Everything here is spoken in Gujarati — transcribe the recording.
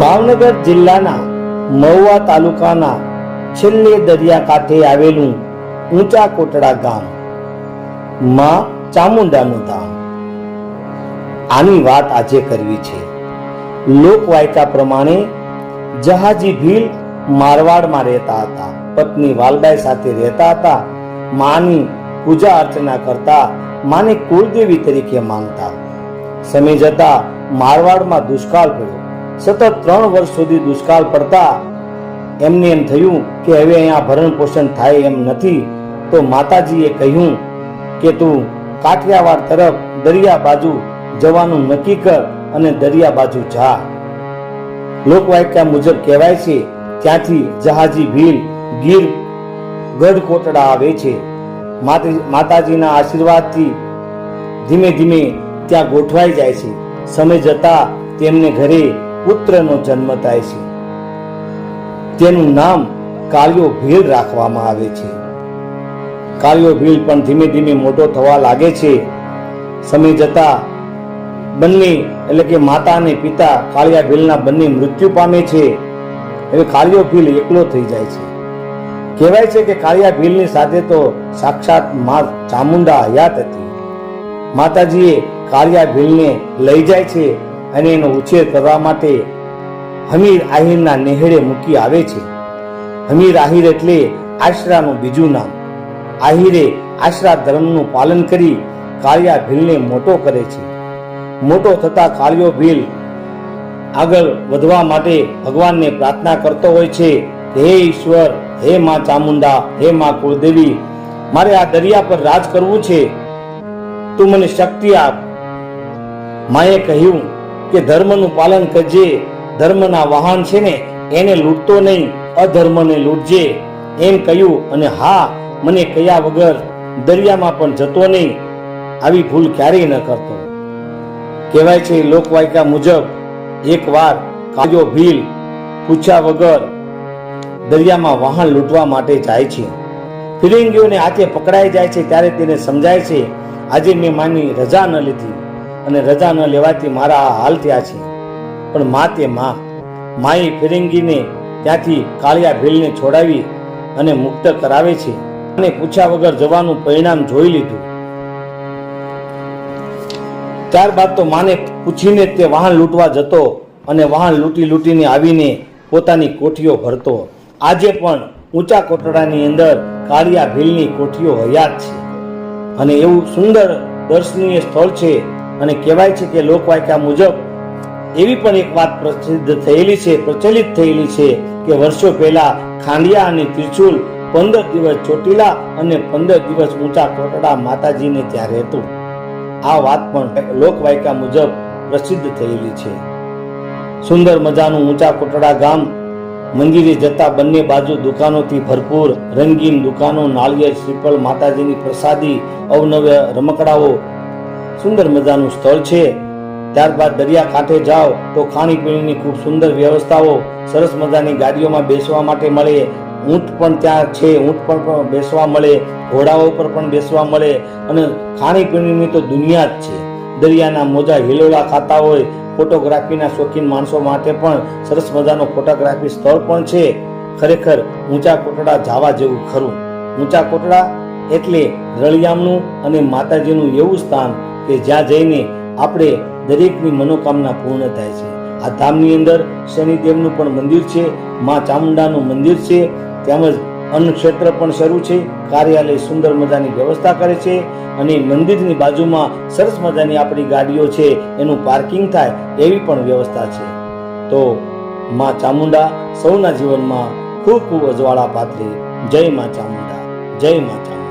ભાવનગર જિલ્લાના મહુવા તાલુકાના છેલ્લે દરિયા કાંઠે આવેલું ઊંચા કોટડા ગામ, માં ચામુંડાનું ધામ. આની વાત આજે કરવી છે. લોકવાયકા પ્રમાણે જહાજી ભીલ મારવાડમાં રહેતા હતા. પત્ની વાલબાઈ સાથે રહેતા હતા. માની પૂજા અર્ચના કરતા માને કુળદેવી તરીકે માનતા. સમય જતા મારવાડમાં દુષ્કાળ પડ્યો. સતત ત્રણ વર્ષ સુધી દુષ્કાળ પડતા એમને એમ થયું કે હવે અહીંયા ભરણ પોષણ થાય એમ નથી, તો માતાજીએ કહ્યું કે તું કાઠિયાવાડ તરફ દરિયા બાજુ જવાનું નક્કી કર અને દરિયા બાજુ જા. લોકવાયકા મુજબ કહેવાય છે, ત્યાંથી જહાજી, ભીલ, ગીર ગઢ કોટડા આવે છે. માતા- માતાજીના આશીર્વાદથી ધીમે ધીમે ત્યાં ગોઠવાઈ જાય છે. સમય જતા તેમને ઘરે પુત્રનો જન્મ થાય છે. તેનું નામ કાળિયો ભીલ રાખવામાં આવે છે. કાળિયો ભીલ પણ ધીમે ધીમે મોટો થવા લાગે છે. સમય જતા બંને, એટલે કે માતા અને પિતા કાળિયા ભીલના બંને મૃત્યુ પામે છે. એટલે કાળિયો ભીલ એકલો થઈ જાય છે. કહેવાય છે કે કાળિયા ભીલની સાથે તો સાક્ષાત મા ચામુંડા હયાત હતી. માતાજીએ કાળિયા ભીલને લઈ જાય છે. અને એનો ઉછેર કરવા માટે હમીર આહિરના નેહડે મૂકી આવે છે. હમીર આહિર એટલે આશરાનું બીજું નામ. આહિરે આશરા ધર્મનું પાલન કરી કાળિયા ભીલને મોટો કરે છે. મોટો થતા કાળિયો ભીલ આગળ વધવા માટે ભગવાનને પ્રાર્થના કરતો હોય છે હે ઈશ્વર, હે માં ચામુંડા, હે માં કુળદેવી, મારે આ દરિયા પર રાજ કરવું છે. તું મને શક્તિ આપ. માએ કહ્યું કે ધર્મનું પાલન કરજે. ધર્મના વાહન છે ને, એને લૂંટતો નહીં, અધર્મને લૂંટજે. એમ કહ્યું અને હા, મને કયા વગર દરિયામાં પણ જતો નહીં. આવી ભૂલ ક્યારેય ન કરતો. કહેવાય છે લોકવાયકા મુજબ, એકવાર કાયો ભીલ પૂછ્યા વગર દરિયામાં વાહન લૂંટવા માટે જાય છે. ફિરિંગીઓને હાથે પકડાઈ જાય છે, ત્યારે તેને સમજાય છે, આજે મેં માની રજા ન લીધી. અને રજા ન લેવાથી મારા આ હાલ થયા છે. પણ મા તે મા માએ ફિરંગીને ત્યાંથી કાળિયા ભીલને છોડાવી અને મુક્ત કરાવે છે. અને પૂછ્યા વગર જવાનું પરિણામ જોઈ લીધું. ત્યારબાદ તો માને પૂછીને તે વાહન લૂંટવા જતો અને વાહન લૂંટી લૂંટીને આવીને પોતાની કોઠીઓ ભરતો. આજે પણ ઊંચા કોટડાની અંદર કાળિયા ભીલની કોઠીઓ હયાત છે. અને એવું સુંદર દર્શનીય સ્થળ છે અને કહેવાય છે કે લોકવાયકા મુજબ એવી પણ એક વાત પ્રસિદ્ધ થયેલી છે, પ્રચલિત થયેલી છે કે વર્ષો પહેલા ખાંડિયા અને ત્રિશુલ પંદર દિવસ ચોટીલા અને પંદર દિવસ ઊંચા કોટડા માતાજીને ત્યાં રહેતું. આ વાત પણ લોકવાયકા મુજબ પ્રસિદ્ધ થયેલી છે. સુંદર મજાનું ઊંચા કોટડા ગામ, મંદિરે જતા બંને બાજુ દુકાનોથી ભરપૂર રંગીન દુકાનો, નાળિયેર, શ્રીફળ, માતાજીની પ્રસાદી, અવનવ્ય રમકડાઓ સુંદર મજાનું સ્થળ છે. ત્યારબાદ દરિયા કાંઠે જાઓ તો ખાણીપીણીની ખૂબ સુંદર વ્યવસ્થાઓ, સરસ મજાની ગાડીઓમાં બેસવા માટે મળે. ઊંટ પણ ત્યાં છે, ઊંટ પણ બેસવા મળે, ઘોડાઓ પર પણ બેસવા મળે અને ખાણીપીણીની તો દુનિયા જ છે. દરિયાના મોજા હિલોળા ખાતા હોય, ફોટોગ્રાફીના શોખીન માણસો માટે પણ સરસ મજાનો ફોટોગ્રાફી સ્થળ પણ છે. ખરેખર ઊંચા કોટડા જાવા જેવું ખરું. ઊંચા કોટડા એટલે રળિયામનું અને માતાજીનું એવું સ્થાન કે જ્યાં જઈને આપણે દરેકની મનોકામના પૂર્ણ થાય છે. આ ધામની અંદર શનિદેવનું પણ મંદિર છે, મા ચામુંડાનું મંદિર છે, તેમજ અન્ન ક્ષેત્ર પણ શરૂ છે, કાર્યાલય સુંદર મજાની વ્યવસ્થા કરે છે અને મંદિરની બાજુમાં સરસ મજાની આપણી ગાડીઓ છે, એનું પાર્કિંગ થાય એવી પણ વ્યવસ્થા છે. તો મા ચામુંડા સૌના જીવનમાં ખૂબ ખૂબ અજવાળા પાથરે જય મા ચામુંડા. જય મા ચામુંડા.